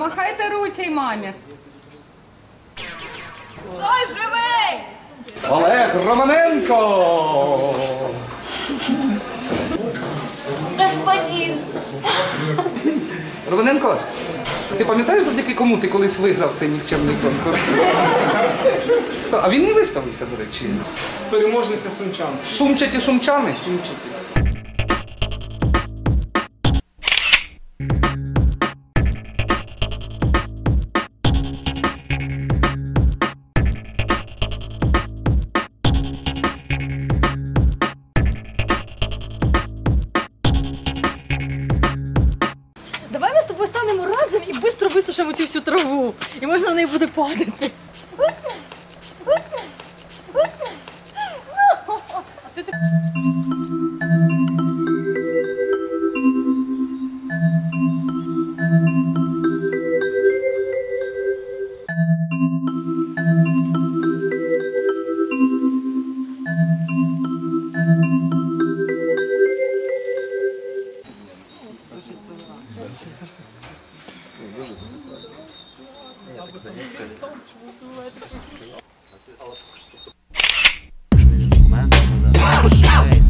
Помахайте руці мамі. Зой живий! Олег Романенко! Господин! Романенко, ти пам'ятаєш, завдяки кому ти колись виграв цей нікчемний конкурс? А він не виставився, до речі. Переможниця сумчан. Сумчаті сумчани. Сумчаті. Всю траву. І можна на неї буде падати. Ela ficou estupenda.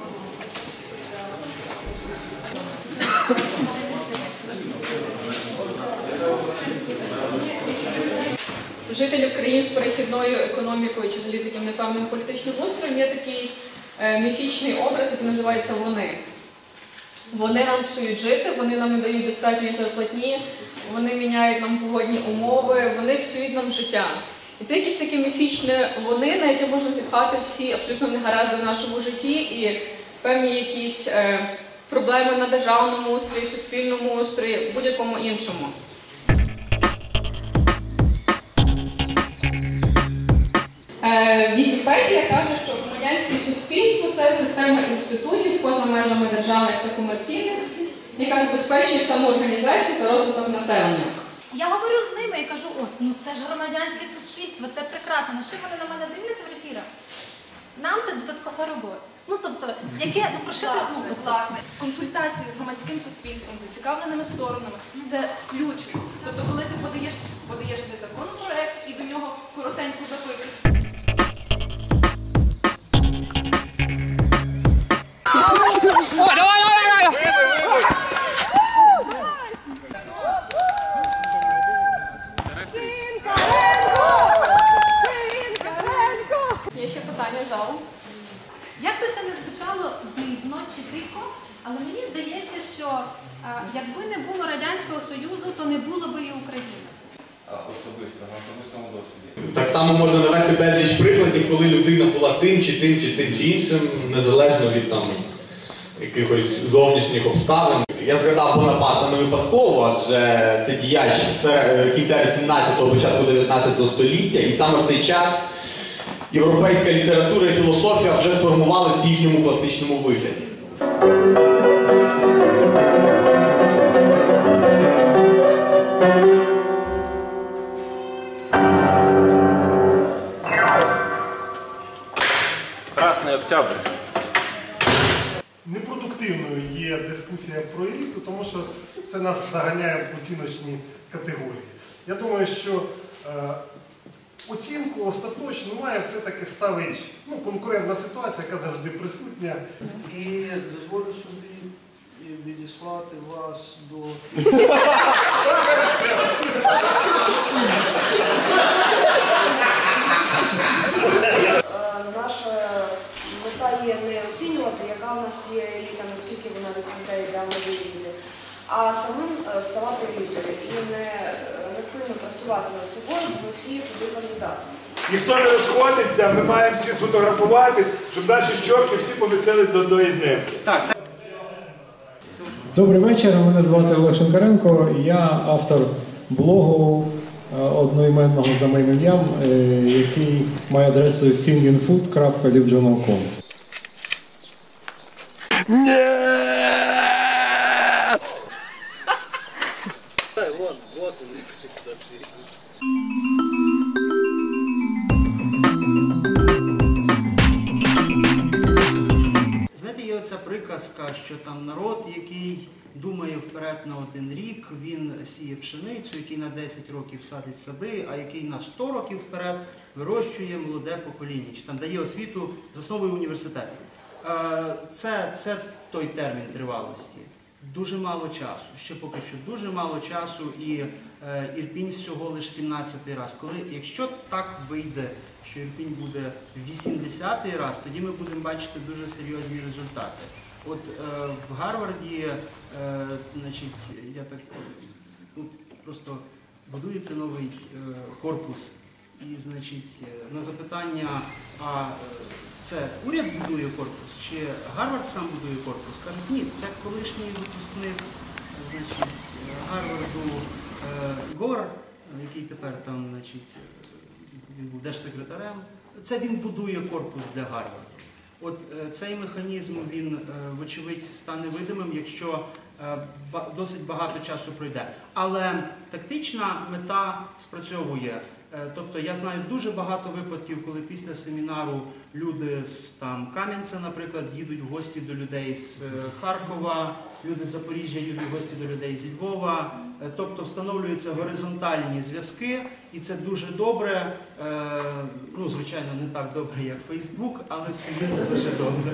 жителів країн з перехідною економікою чи взагалі таким непевним політичним устроєм є такий е, міфічний образ, який називається вони. Вони нам псують жити, вони нам не дають достатньої зарплатні, вони міняють нам погодні умови, вони псують нам життя. І це якесь таке міфічне вони, на яке можна зіпхати всі абсолютно негаразди в нашому житті і певні якісь е, проблеми на державному устрої, суспільному устрої, будь-якому іншому. Е, Вікіпедія каже, що громадянське суспільство це система інститутів поза межами державних та комерційних, яка забезпечує самоорганізацію та розвиток населення. Я говорю з ними і кажу, от, ну це ж громадянське суспільство, це прекрасно. На що вони на мене дивляться в ефірах? Нам це додаткова робота. Ну тобто, яке, ну про що ти ну, Власне, консультації з громадським суспільством, з зацікавленими сторонами це включно. Тобто, коли ти подаєш, подаєш ти дико, але мені здається, що якби не було Радянського Союзу, то не було би і України. Особисто, на особистому досвіді. Так само можна навести безліч прикладів, коли людина була тим чи тим, чи тим чи іншим, незалежно від там якихось зовнішніх обставин. Я згадав Бонапарта не випадково, адже це діяч сер- кінця 18-го, початку 19 століття, і саме в цей час європейська література і філософія вже сформувалися в їхньому класичному вигляді. Красний октябрь. Непродуктивною є дискусія про еліту, тому що це нас заганяє в оціночні категорії. Я думаю, що е, оцінку остаточно має все-таки ставить. ну, конкурентна ситуація, яка завжди присутня. І дозволю собі відіслати вас до. Наша мета є не оцінювати, яка в нас є еліта, наскільки вона викликає для моєї самим е, ставати лідером і не, е, невпинно працювати над собою, бо ми всі є туди кандидатами. Ніхто не розходиться, ми маємо всі сфотографуватись, щоб наші щоки всі помістились до одної знимки. Добрий вечір. Мене звати Олег Шинкаренко. Я автор блогу е, одноіменного за моїм ім'ям, е, який має адресу Знаєте, є оця приказка, що там народ, який думає вперед на один рік, він сіє пшеницю, який на 10 років садить сади, а який на 100 років вперед вирощує молоде покоління, чи там дає освіту, засновує університети. Е, Це, це той термін тривалості. Дуже мало часу, ще поки що дуже мало часу, і е, Ірпінь всього лише 17-й раз. Коли, якщо так вийде, що Ірпінь буде 80-й раз, тоді ми будемо бачити дуже серйозні результати. От е, в Гарварді, е, значить, я так ну, просто будується новий е, корпус. І, значить, е, на запитання, а е, це уряд будує корпус, чи Гарвард сам будує корпус? Кажуть, ні, це колишній випускник значить, Гарварду е, Гор, який тепер там, значить, він був держсекретарем. Це він будує корпус для Гарварду. От цей механізм він, вочевидь, стане видимим, якщо досить багато часу пройде. Але тактична мета спрацьовує. Е, Тобто я знаю дуже багато випадків, коли після семінару люди з там Кам'янця, наприклад, їдуть в гості до людей з е, Харкова, люди з Запоріжжя їдуть в гості до людей зі Львова. Е, Тобто встановлюються горизонтальні зв'язки, і це дуже добре. Е, Ну, звичайно, не так добре, як Фейсбук, але все дуже добре.